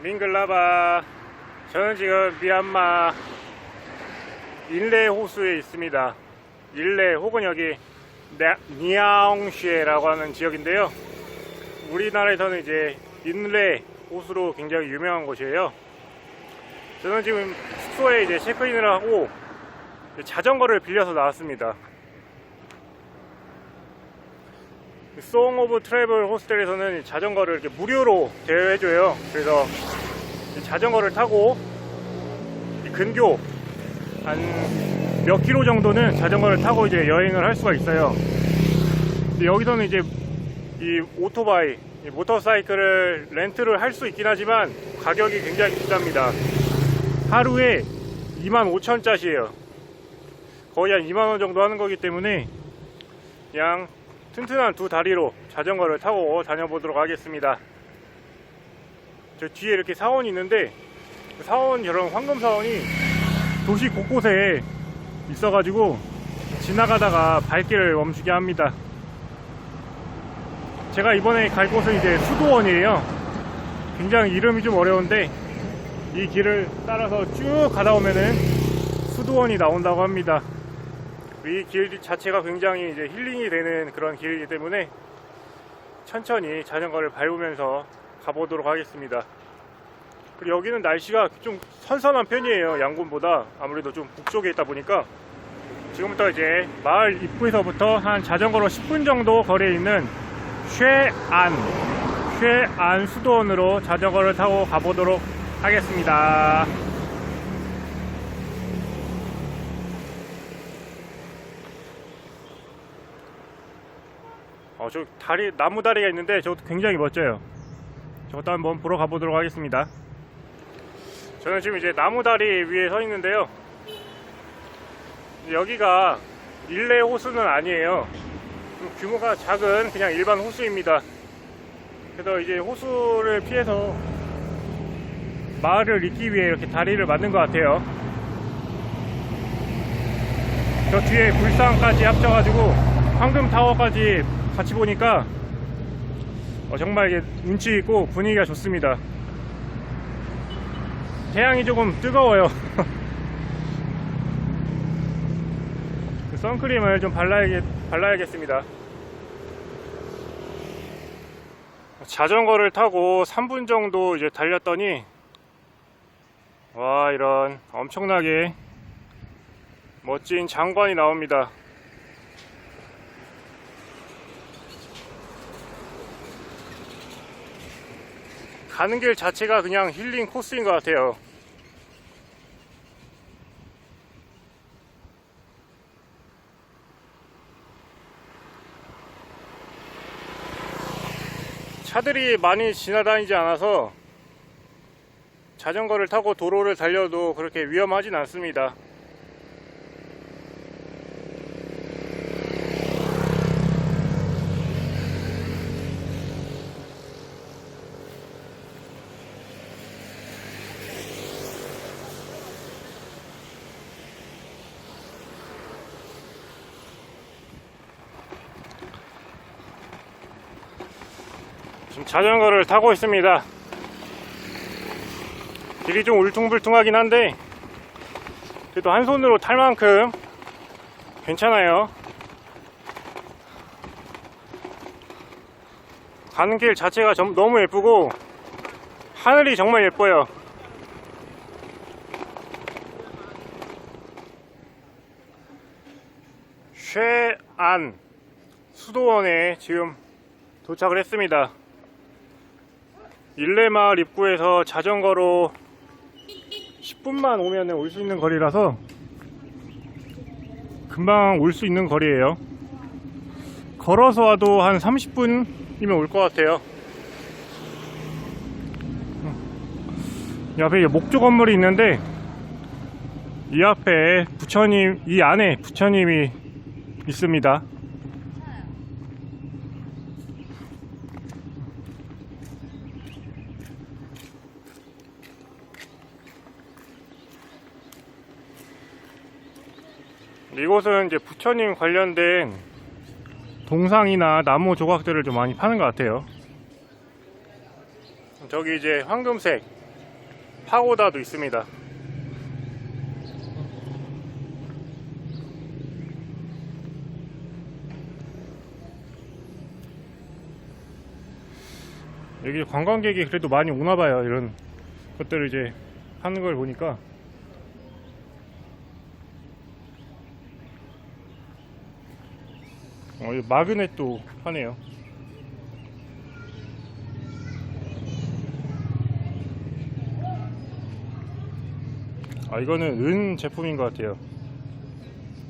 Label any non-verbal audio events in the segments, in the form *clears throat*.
밍글라바 저는 지금 미얀마 인레 호수에 있습니다. 인레 혹은 여기 니아옹시에라고 하는 지역인데요. 우리나라에서는 이제 인레 호수로 굉장히 유명한 곳이에요. 저는 지금 숙소에 이제 체크인을 하고 자전거를 빌려서 나왔습니다 송 오브 트래블 호스텔에서는 자전거를 이렇게 무료로 대여해줘요. 그래서 이 자전거를 타고 이 근교 한 몇 킬로 정도는 자전거를 타고 이제 여행을 할 수가 있어요. 여기서는 이제 이 오토바이, 이 모터사이클을 렌트를 할 수 있긴 하지만 가격이 굉장히 비쌉니다. 하루에 2만 5천 짜리예요. 거의 한 2만 원 정도 하는 거기 때문에 그냥 튼튼한 두 다리로 자전거를 타고 다녀보도록 하겠습니다. 저 뒤에 이렇게 사원이 있는데 그 사원 저런 황금 사원이 도시 곳곳에 있어가지고 지나가다가 발길을 멈추게 합니다. 제가 이번에 갈 곳은 이제 수도원이에요. 굉장히 이름이 좀 어려운데 이 길을 따라서 쭉 가다 보면은 수도원이 나온다고 합니다. 이 길 자체가 굉장히 이제 힐링이 되는 그런 길이기 때문에 천천히 자전거를 밟으면서 가보도록 하겠습니다. 그리고 여기는 날씨가 좀 선선한 편이에요. 양곤보다 아무래도 좀 북쪽에 있다 보니까 지금부터 이제 마을 입구에서부터 한 자전거로 10분 정도 거리에 있는 쉐안 쉐안 수도원으로 자전거를 타고 가보도록 하겠습니다. 어, 저 다리, 나무 다리가 있는데 저것도 굉장히 멋져요. 저것도 한번 보러 가보도록 하겠습니다. 저는 지금 이제 나무 다리 위에 서 있는데요. 여기가 일레 호수는 아니에요. 좀 규모가 작은 그냥 일반 호수입니다. 그래서 이제 호수를 피해서 마을을 잇기 위해 이렇게 다리를 만든 것 같아요. 저 뒤에 불상까지 합쳐가지고 황금타워까지 같이 보니까 어, 정말 이게 운치 있고 분위기가 좋습니다. 태양이 조금 뜨거워요. *laughs* 그 선크림을 좀 발라야겠, 발라야겠습니다. 자전거를 타고 3분 정도 이제 달렸더니 와 이런 엄청나게 멋진 장관이 나옵니다. 가는 길 자체가 그냥 힐링 코스인 것 같아요. 차들이 많이 지나다니지 않아서 자전거를 타고 도로를 달려도 그렇게 위험하진 않습니다. 지금 자전거를 타고 있습니다. 길이 좀 울퉁불퉁하긴 한데 그래도 한 손으로 탈 만큼 괜찮아요. 가는 길 자체가 점- 너무 예쁘고 하늘이 정말 예뻐요. 쉐안 수도원에 지금 도착을 했습니다. 일레마을 입구에서 자전거로 10분만 오면 올 수 있는 거리라서 금방 올 수 있는 거리예요. 걸어서 와도 한 30분이면 올 것 같아요. 이 앞에 목조 건물이 있는데 이 앞에 부처님, 이 안에 부처님이 있습니다. 이곳은 이제 부처님 관련된 동상이나 나무 조각들을 좀 많이 파는 것 같아요. 저기 이제 황금색 파고다도 있습니다. 여기 관광객이 그래도 많이 오나 봐요. 이런 것들을 이제 하는 걸 보니까 어, 이 마그넷도 하네요. 아 이거는 은 제품인 것 같아요.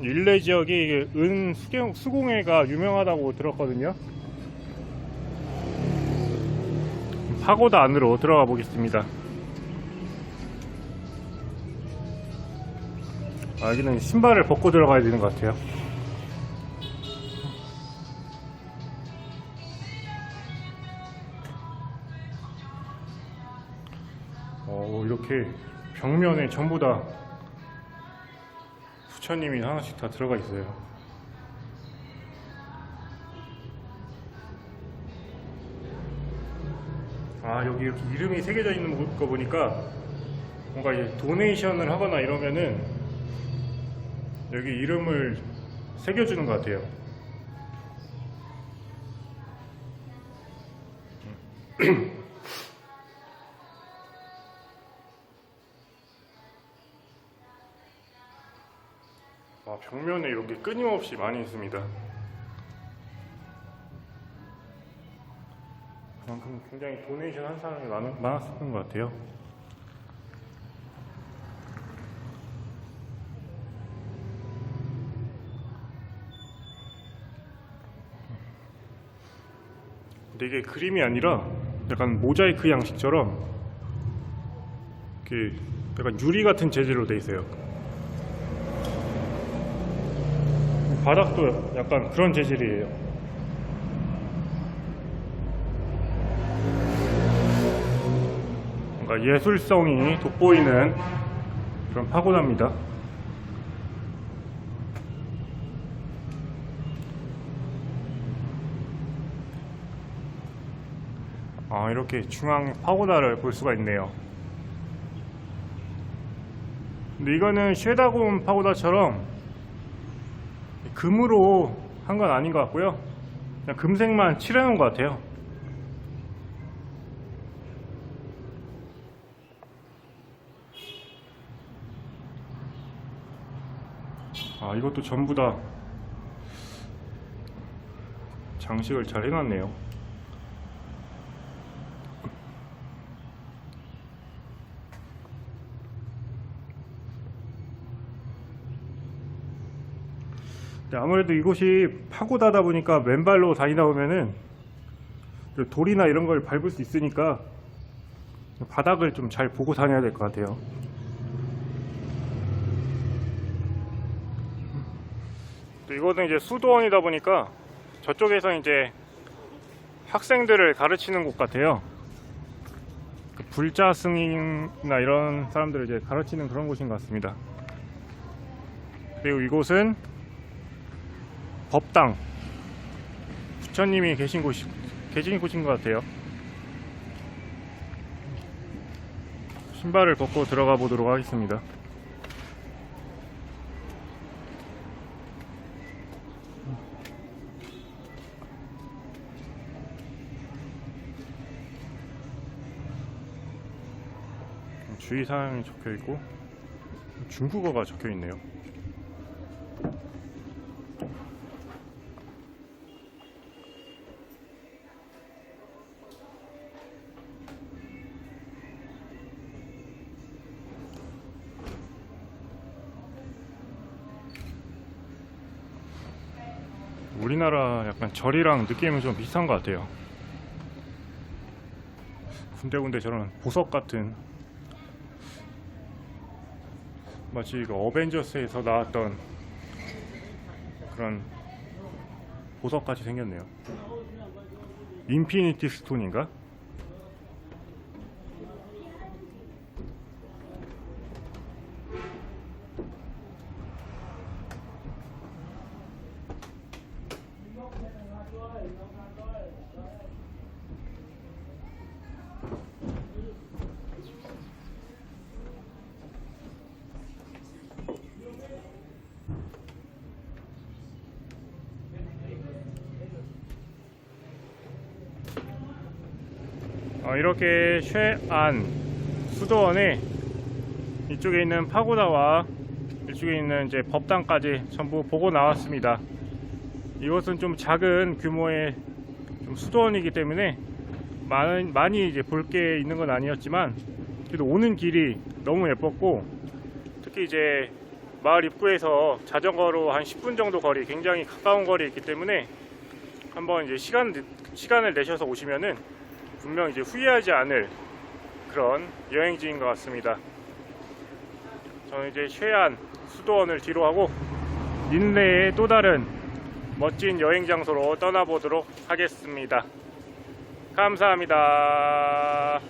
일레 지역이 은 수경, 수공예가 유명하다고 들었거든요. 파고다 안으로 들어가 보겠습니다. 아, 여기는 신발을 벗고 들어가야 되는 것 같아요. 이렇게 벽면에 전부 다 부처님이 하나씩 다 들어가 있어요. 아, 여기 이렇게 이름이 새겨져 있는 거 보니까 뭔가 이제 도네이션을 하거나 이러면은 여기 이름을 새겨주는 것 같아요. *clears throat* 아, 벽면에 이렇게 끊임없이 많이 있습니다. 그만큼 굉장히 도네이션 한 사람이 많, 많았었던 것 같아요. 근데 이게 그림이 아니라 약간 모자이크 양식처럼 이렇게 약간 유리 같은 재질로 돼 있어요. 바닥도 약간 그런 재질이에요. 뭔가 예술성이 돋보이는 그런 파고다입니다. 아, 이렇게 중앙 파고다를 볼 수가 있네요. 근데 이거는 쉐다곤 파고다처럼 금으로 한 건 아닌 것 같고요. 그냥 금색만 칠해놓은 것 같아요. 아, 이것도 전부 다 장식을 잘 해놨네요. 아무래도 이곳이 파고다다 보니까 맨발로 다니다 보면은 그 돌이나 이런 걸 밟을 수 있으니까 바닥을 좀 잘 보고 다녀야 될 것 같아요. 또 이거는 이제 수도원이다 보니까 저쪽에서 이제 학생들을 가르치는 곳 같아요. 그 불자 승인이나 이런 사람들을 이제 가르치는 그런 곳인 것 같습니다. 그리고 이곳은 법당 부처님이 계신 곳이 계신 곳인 것 같아요. 신발을 벗고 들어가 보도록 하겠습니다. 주의 사항이 적혀 있고 중국어가 적혀 있네요. 우리나라 약간 절이랑 느낌은 좀 비슷한 것 같아요. 군데군데 저런 보석 같은 마치 그 어벤져스에서 나왔던 그런 보석 같이 생겼네요. 인피니티 스톤인가? 이렇게 쉐안 수도원에 이쪽에 있는 파고다와 이쪽에 있는 이제 법당까지 전부 보고 나왔습니다. 이것은 좀 작은 규모의 좀 수도원이기 때문에 많은, 많이 이제 볼 게 있는 건 아니었지만 그래도 오는 길이 너무 예뻤고 특히 이제 마을 입구에서 자전거로 한 10분 정도 거리 굉장히 가까운 거리에 있기 때문에 한번 이제 시간 시간을 내셔서 오시면은 분명 이제 후회하지 않을 그런 여행지인 것 같습니다. 저는 이제 최안 수도원을 뒤로 하고 닌레의 또 다른 멋진 여행 장소로 떠나보도록 하겠습니다. 감사합니다.